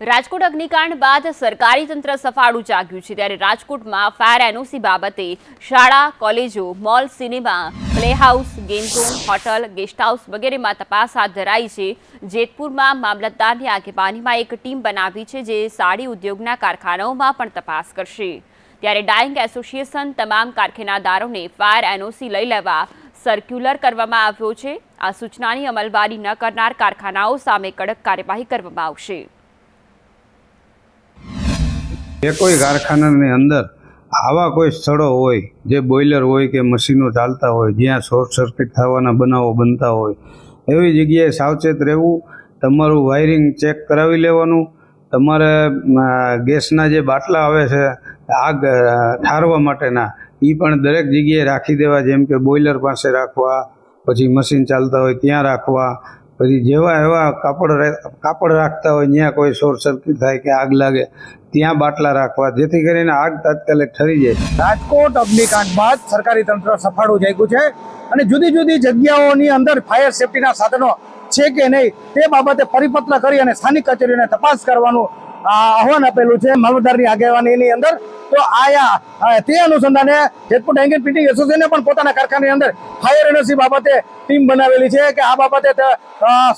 રાજકોટ અગ્નિકાંડ બાદ સરકારી તંત્ર સફાળું જાગ્યું છે. ત્યારે રાજકોટમાં ફાયર એનઓસી બાબતે શાળા, કોલેજો, mall, cinema, playhouse, game hotel, guest house વગેરેમાં તપાસ હાથ ધરાઈ છે. જેતપુરમાં મામલતદારની આગેવાનીમાં એક ટીમ બનાવી છે જે સાડી ઉદ્યોગના કારખાનાઓમાં પણ તપાસ કરશે. ત્યારે ડાઇંગ એસોસિએશન તમામ કારખાનાદારોને ફાયર એનઓસી લઈ લેવા સર્ક્યુલર કરવામાં આવ્યો છે. આ સૂચનાની અમલવારી ન કરનાર કારખાનાઓ સામે કડક કાર્યવાહી કરવામાં આવશે. જે કોઈ કારખાનાની અંદર આવા કોઈ સ્થળો હોય, જે બોઇલર હોય કે મશીનો ચાલતા હોય, જ્યાં શોર્ટ સર્કિટ થવાના બનાવો બનતા હોય, એવી જગ્યાએ સાવચેત રહેવું, તમારું વાયરિંગ ચેક કરાવી લેવાનું, તમારે ગેસના જે બાટલા આવે છે, આગ ઠારવા માટેના એ પણ દરેક જગ્યાએ રાખી દેવા, જેમ કે બોઇલર પાસે રાખવા, પછી મશીન ચાલતા હોય ત્યાં રાખવા પછી જેવા એવા કાપડ કાપડ રાખતા હોય ત્યાં કોઈ શોર્ટ સર્કિટ થાય કે આગ લાગે, ત્યાં બાટલા રાખવા, જેથી કરીને આગ તાત્કાલિક ઠરી જાય. રાજકોટ અગ્નિકાંડ બાદ સરકારી તંત્ર સફાળું જાગ્યું છે અને જુદી જુદી જગ્યાઓની અંદર ફાયર સેફટીના સાધનો છે કે નહીં તે બાબતે પરિપત્ર કરી અને સ્થાનિક કચેરીઓને તપાસ કરવાનું આહવાન આપેલું છે મામલતદારની આગેવાનીની અંદર. તો આયા તે અનુસંધાને જેતપુર ડાયંગન પીટિંગ એસોસિએશને પણ પોતાના કારખાનાની અંદર ફાયર એનર્જી બાબતે ટીમ બનાવેલી છે કે આ બાબતે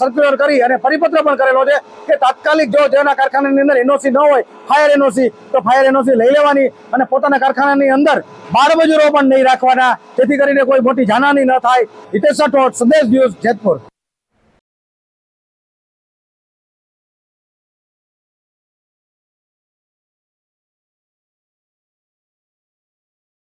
સર્ક્યુલર કરી અને પરિપત્ર પણ કરેલો છે કે તાત્કાલિક જો જેના કારખાનાની અંદર એનઓસી ન હોય ફાયર એનઓસી તો ફાયર એનઓસી લઈ લેવાની અને પોતાના કારખાનાની અંદર બાળમજૂરો પણ નહીં રાખવાના. જેથી કરીને કોઈ મોટી જાનહાની ન થાય. હિતેશ રાઠોડ, સંદેશ ન્યૂઝ જેતપુર.